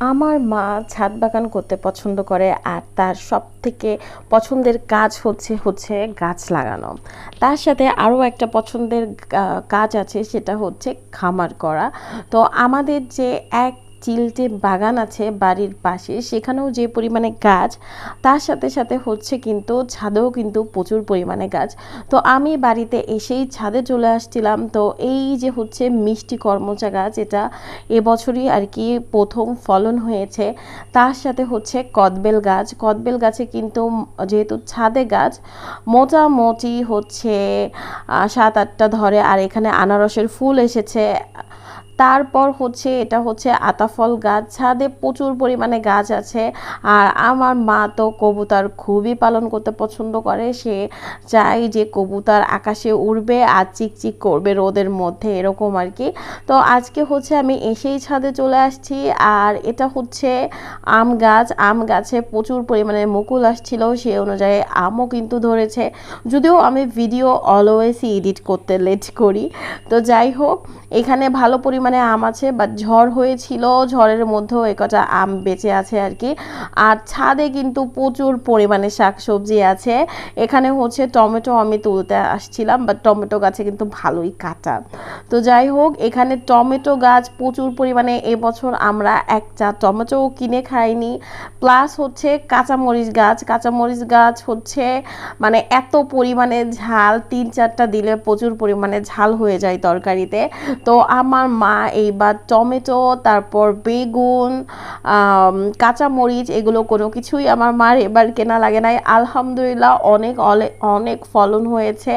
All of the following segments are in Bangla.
আমার মা ছাদ বাগান করতে পছন্দ করে আর তার সব থেকে পছন্দের কাজ হচ্ছে হচ্ছে গাছ লাগানো। তার সাথে আরও একটা পছন্দের কাজ আছে সেটা হচ্ছে খামার করা। তো আমাদের যে এক চিলটে বাগান আছে বাড়ির পাশে। সেখানেও যে পরিমাণে গাছ, তার সাথে সাথে হচ্ছে কিন্তু ছাদেও কিন্তু প্রচুর পরিমাণে গাছ। তো আমি বাড়িতে এসেই ছাদে চলে আসছিলাম। তো এই যে হচ্ছে মিষ্টি কর্মচা গাছ, এটা এবছরই আর কি প্রথম ফলন হয়েছে। তার সাথে হচ্ছে কদবেল গাছ। কদবেল গাছে কিন্তু যেহেতু ছাদে গাছ, মোটামুটি হচ্ছে সাত আটটা ধরে। আর এখানে আনারসের ফুল এসেছে। তারপর হচ্ছে এটা হচ্ছে আতাফল গাছ। ছাদে প্রচুর পরিমাণে গাছ আছে। আর আমার মা তো কবুতর খুবই পালন করতে পছন্দ করে। সে চায় যে কবুতর আকাশে উড়বে আর চিকচিক করবে রোদের মধ্যে, এরকম আর কি। তো আজকে হচ্ছে আমি এসেই ছাদে চলে আসছি। আর এটা হচ্ছে আম গাছ। আম গাছে প্রচুর পরিমাণে মুকুল আসছিল, সে অনুযায়ী আমও কিন্তু ধরেছে। যদিও আমি ভিডিও অলওয়েজই এডিট করতে লেট করি। তো যাই হোক, এখানে ভালো পরিমাণে আম আছে বাট ঝড় হয়েছিল, ঝড়ের মধ্যেও এ কটা আম বেঁচে আছে আর কি। আর ছাদে কিন্তু প্রচুর পরিমাণে শাকসবজি আছে। এখানে হচ্ছে টমেটো আমি তুলতে আসছিলাম বাট টমেটো গাছে কিন্তু ভালোই কাটা। তো যাই হোক, এখানে টমেটো গাছ প্রচুর পরিমাণে এবছর আমরা একটা টমেটোও কিনে খাইনি। প্লাস হচ্ছে কাঁচামরিচ গাছ কাঁচামরিচ গাছ হচ্ছে মানে এত পরিমাণে ঝাল, তিন চারটা দিলে প্রচুর পরিমাণে ঝাল হয়ে যায় তরকারিতে। তো আমার মা এইবার টমেটো, তারপর বেগুন কাঁচামরিচ, এগুলো কোনো কিছুই আমার মার এবার কেনা লাগে নাই। আলহামদুলিল্লাহ অনেক অনেক ফলন হয়েছে।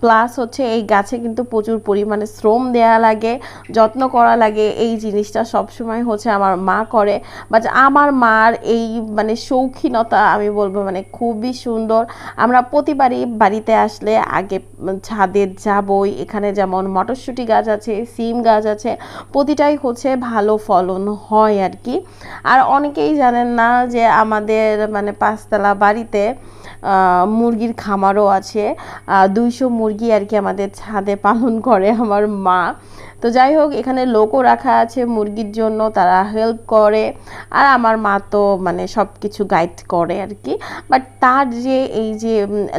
প্লাস হচ্ছে এই গাছে কিন্তু প্রচুর পরিমাণে শ্রম দেয়া লাগে, যত্ন করা লাগে। এই জিনিসটা সবসময় হচ্ছে আমার মা করে। বাট আমার মার এই মানে শৌখিনতা আমি বলব মানে খুবই সুন্দর। আমরা প্রতিবারই বাড়িতে আসলে আগে ছাদে যাবই। এখানে যেমন মটরশুঁটি গাছ আছে, সিম গাছ আছে প্রতিটাই হচ্ছে ভালো ফলন হয় আর কি। আর অনেকেই জানেন না যে আমাদের মানে পাঁচতলা বাড়িতে মুরগির খামারও আছে। দুইশো মুরগি আর কি আমাদের ছাদে পালন করে আমার মা। তো যাই হোক, এখানে লোকও রাখা আছে মুরগির জন্য, তারা হেল্প করে। আর আমার মা তো মানে সব কিছু গাইড করে আর কি। বাট তার যে এই যে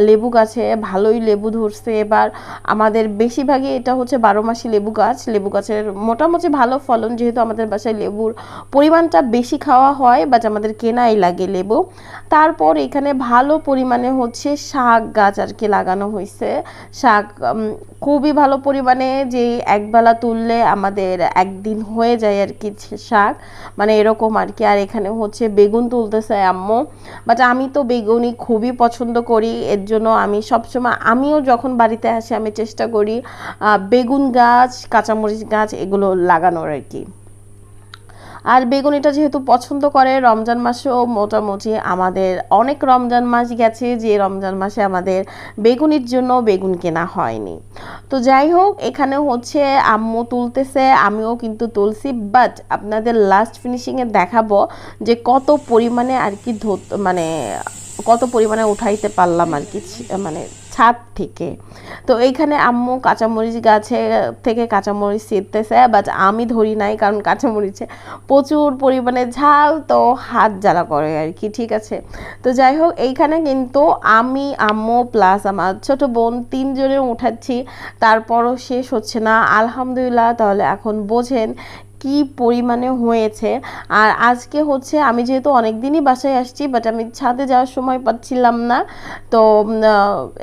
লেবু গাছে ভালোই লেবু ধরছে এবার। আমাদের বেশিরভাগই এটা হচ্ছে বারো মাসি লেবু গাছ। লেবু গাছের মোটামুটি ভালো ফলন, যেহেতু আমাদের বাসায় লেবুর পরিমাণটা বেশি খাওয়া হয় বাট আমাদের কেনাই লাগে লেবু। তারপর এখানে ভালো পরিমাণে হচ্ছে শাক গাছ আর কি লাগানো হয়েছে শাক খুবই ভালো পরিমাণে যে একবেলা তুললে আমাদের একদিন হয়ে যায় আর কি শাক মানে এরকম আর কি। আর এখানে হচ্ছে বেগুন তুলতেছে আম্মু। বাট আমি তো বেগুনই খুবই পছন্দ করি। এর জন্য আমি সবসময়, আমিও যখন বাড়িতে আসি আমি চেষ্টা করি বেগুন গাছ, কাঁচামরিচ গাছ এগুলো লাগানোর আর কি। আর বেগুনিটা যেহেতু পছন্দ করে, রমজান মাসেও মোটামুটি আমাদের, অনেক রমজান মাস গেছে যে রমজান মাসে আমাদের বেগুনির জন্য বেগুন কেনা হয়নি। তো যাই হোক, এখানে হচ্ছে আম্মু তুলতেছে, আমিও কিন্তু তুলছি বাট আপনাদের লাস্ট ফিনিশিংয়ে দেখাবো যে কত পরিমাণে আর কি মানে কত পরিমাণে উঠাইতে পারলাম আর কি মানে ছাদ থেকে। তো এইখানে আম্মু কাঁচামরিচ গাছে থেকে কাঁচামরিচ ছিঁড়তেছে বাট আমি ধরি নাই কারণ কাঁচামরিচে প্রচুর পরিমাণে ঝাল তো হাত জ্বালা করে আর কি, ঠিক আছে? তো যাই হোক, এইখানে কিন্তু আমি, আম্মু প্লাস আমার ছোট বোন তিনজনে উঠাচ্ছি, তারপরও শেষ হচ্ছে না, আলহামদুলিল্লাহ, তাহলে এখন বোঝেন কি পরিমাণে হয়েছে। আর আজকে হচ্ছে আমি যেহেতু অনেক দিনই বাসায় আসছি বাট আমি ছাদে যাওয়ার সময় পাচ্ছিলাম না। তো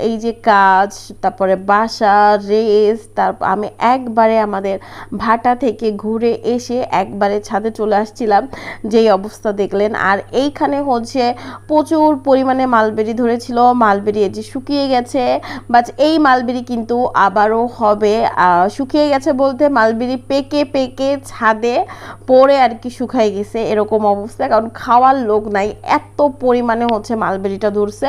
এই যে কাজ, তারপরে বাসা রেস তারপর আমি একবারে আমাদের ভাটা থেকে ঘুরে এসে একবারে ছাদে চলে আসছিলাম। যেই অবস্থা দেখলেন। আর এইখানে হচ্ছে প্রচুর পরিমাণে মালবেরি ধরেছিল। মালবেরি এই যে শুকিয়ে গেছে বাট এই মালবেরি কিন্তু আবারও হবে। শুকিয়ে গেছে বলতে মালবেরি পেকে পেকে ছাদে পড়ে আর কি শুকাই গেছে এরকম অবস্থা, কারণ খাওয়ার লোক নাই, এত পরিমাণে হচ্ছে মালবেরিটা ধরছে।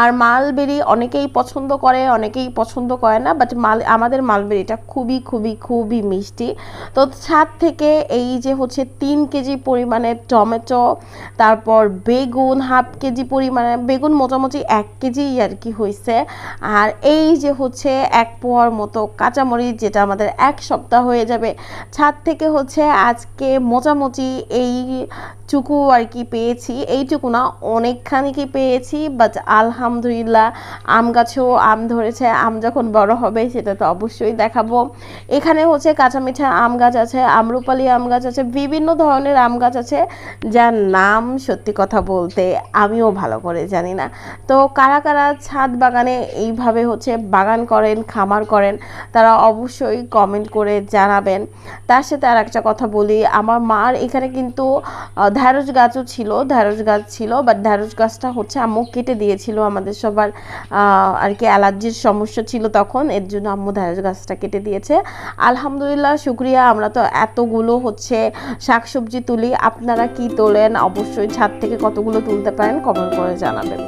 আর মালবেরি অনেকেই পছন্দ করে, অনেকেই পছন্দ করে না বাট মাল, আমাদের মালবেরিটা খুবই খুবই খুবই মিষ্টি। তো ছাদ থেকে এই যে হচ্ছে তিন কেজি পরিমাণে টমেটো, তারপর বেগুন, হাফ কেজি পরিমাণে, বেগুন মোটামুটি এক কেজি আর কি হয়েছে আর এই যে হচ্ছে এক পোয়ার মতো কাঁচামরিচ, যেটা আমাদের এক সপ্তাহ হয়ে যাবে ছাদ থেকে হচ্ছে আজকে মোটামুটি এই টুকু আর কি পেয়েছি। এইটুকু না, অনেকখানি কি পেয়েছি বাট আলহামদুলিল্লাহ আম গাছেও আম ধরেছে। আম যখন বড় হবে সেটা তো অবশ্যই দেখাবো। এখানে হচ্ছে কাঁচা মিঠা আম গাছ আছে, আমরুপালি আম গাছ আছে, বিভিন্ন ধরনের আম গাছ আছে, যার নাম সত্যি কথা বলতে আমিও ভালো করে জানি না। তো কারা কারা ছাদ বাগানে এইভাবে হচ্ছে বাগান করেন, খামার করেন, তারা অবশ্যই কমেন্ট করে জানাবেন। তার সাথে আর একটা কথা বলি। আমার মার এখানে কিন্তু ঢ্যাঁড়স গাছও ছিল, ঢ্যাঁড়স গাছ ছিল বাট ঢ্যাঁড়স গাছটা হচ্ছে আম্মু কেটে দিয়েছিল আমাদের সবার আর কি অ্যালার্জির সমস্যা ছিল তখন, এর জন্য আম্মু ঢ্যাঁড়স গাছটা কেটে দিয়েছে। আলহামদুলিল্লাহ, শুক্রিয়া, আমরা তো এতগুলো হচ্ছে শাকসবজি তুলি, আপনারা কি তোলেন, অবশ্যই ছাদ থেকে কতগুলো তুলতে পারেন কমেন্ট করে জানাবেন।